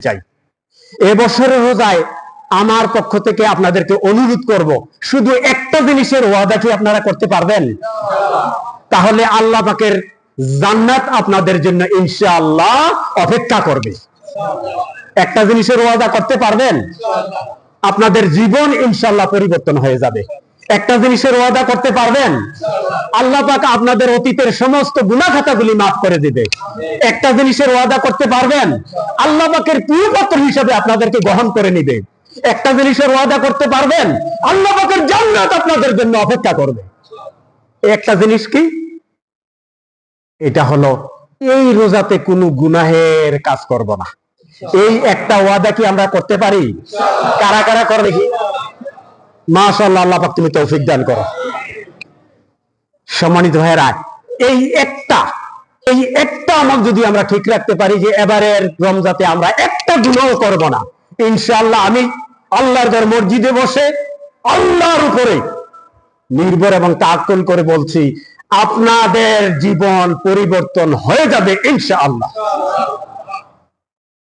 চাই। এবছরের রোজায় আমার পক্ষ থেকে আপনাদেরকে অনুরোধ করব, শুধু একটা জিনিসের ওয়াদা কি আপনারা করতে পারবেন? তাহলে আল্লাহ পাকের জান্নাত আপনাদের জন্য ইনশাআল্লাহ অপেক্ষা করবে। একটা জিনিসের ওয়াদা করতে পারবেন? আপনাদের জীবন ইনশাআল্লাহ পরিবর্তন হয়ে যাবে। একটা জিনিসের ওয়াদা করতে পারবেন? আল্লাহ পাক আপনাদের অতীতের সমস্ত গুণাখাতাগুলি মাফ করে দিবে। একটা জিনিসের ওয়াদা করতে পারবেন? আল্লাহ পাকের প্রিয় পাত্র হিসাবে আপনাদেরকে গ্রহণ করে নিবে। একটা জিনিসের ওয়াদা করতে পারবেন? আল্লাহ পাকের জান্নাত আপনাদের জন্য অপেক্ষা করবে। একটা জিনিস কি? এটা হলো, এই রোজাতে কোনো গুনাহের কাজ করব না। এই একটা ওয়াদা কি আমরা করতে পারি? কারা কারা করে দেখি মাশাআল্লাহ, আল্লাহ পাক তুমি তৌফিক দান করো। সম্মানিত ভাইয়েরা, এই একটা এই একটা যদি আমরা ঠিক রাখতে পারি যে এবারের রমজাতে আমরা একটা গুণও করব না, ইনশাআল্লাহ আমি আল্লাহর ঘর মসজিদে বসে আল্লাহর উপরে নির্ভর এবং তাকুল করে বলছি, আপনাদের জীবন পরিবর্তন হয়ে যাবে ইনশাআল্লাহ।